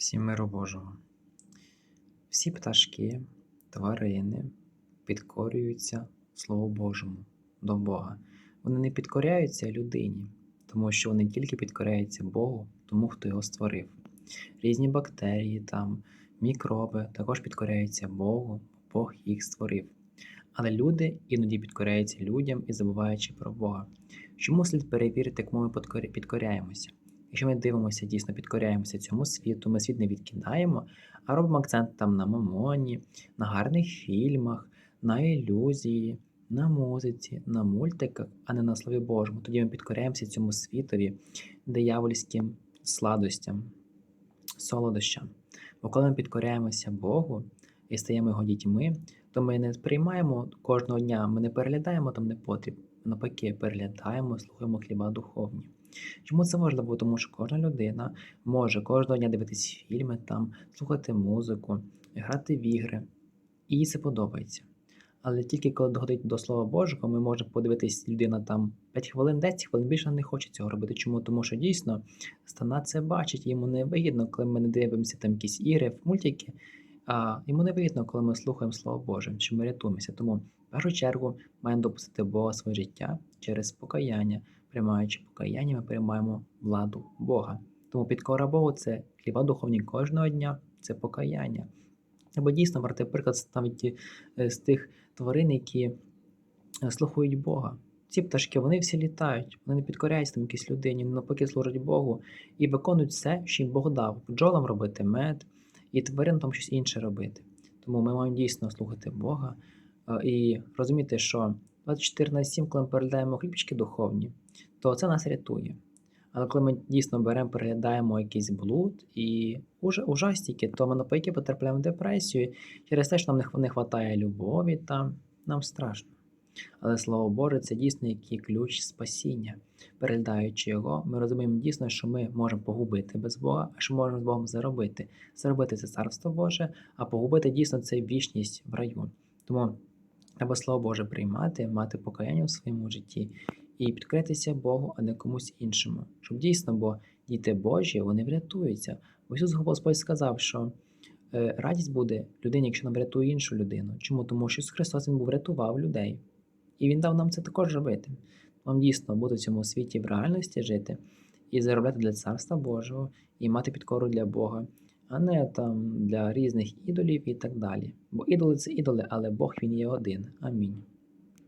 Всім миру Божого. Всі пташки, тварини підкорюються Слову Божому до Бога. Вони не підкоряються людині, тому що вони тільки підкоряються Богу, тому хто його створив. Різні бактерії, там, мікроби також підкоряються Богу, Бог їх створив. Але люди іноді підкоряються людям і забуваючи про Бога. Чому слід перевірити, кому ми підкоряємося? Якщо ми дивимося, дійсно підкоряємося цьому світу, ми світ не відкидаємо, а робимо акцент там на мамоні, на гарних фільмах, на ілюзії, на музиці, на мультиках, а не на Слові Божому. Тоді ми підкоряємося цьому світові, диявольським сладостям, солодощам. Бо коли ми підкоряємося Богу і стаємо його дітьми, то ми не сприймаємо кожного дня, ми не переглядаємо там непотріб, навпаки, переглядаємо, слухаємо хліба духовні. Чому це важливо? Тому що кожна людина може кожного дня дивитись фільми, там, слухати музику, грати в ігри, і їй це подобається. Але тільки коли доходить до Слова Божого, ми можемо подивитись, людина там 5 хвилин, 10 хвилин більше не хоче цього робити. Чому? Тому що дійсно стана це бачить, йому не вигідно, коли ми не дивимося там якісь ігри, мультики. А йому не вигідно, коли ми слухаємо Слово Боже, що ми рятуємося. Тому в першу чергу маємо допустити Бога своє життя через покаяння. Приймаючи покаяння, ми приймаємо владу Бога. Тому підкора Богу це хліба духовні кожного дня, це покаяння. Або дійсно брати приклад навіть е, з тих тварин, які е, слухають Бога. Ці пташки вони всі літають, вони не підкоряються там якійсь людині, навпаки служать Богу і виконують все, що їм Бог дав. Бджолам робити мед і тваринам там щось інше робити. Тому ми маємо дійсно слухати Бога е, і розуміти, що 24 на 7, коли ми переглядаємо хлібчики духовні, то це нас рятує. Але коли ми дійсно беремо, переглядаємо якийсь блуд і уже ужастики, то ми навпаки потрапляємо в депресію через те, що нам не вистачає любові, там нам страшно. Але слово Боже, це дійсно який ключ спасіння. Переглядаючи його, ми розуміємо дійсно, що ми можемо погубити без Бога, а що можемо з Богом заробити. Заробити це царство Боже, а погубити дійсно це вічність в раю. Тому треба слово Боже приймати, мати покаяння в своєму житті і підкоритися Богу, а не комусь іншому. Щоб дійсно, бо діти Божі вони врятуються. Бо Ісус Господь сказав, що е, радість буде людині, якщо нам врятує іншу людину. Чому? Тому що Ісус Христос Він був врятував людей. І Він дав нам це також робити. Нам дійсно бути в цьому світі в реальності жити і заробляти для Царства Божого, і мати підкору для Бога, а не там для різних ідолів і так далі. Бо ідоли це ідоли, але Бог він є один. Амінь.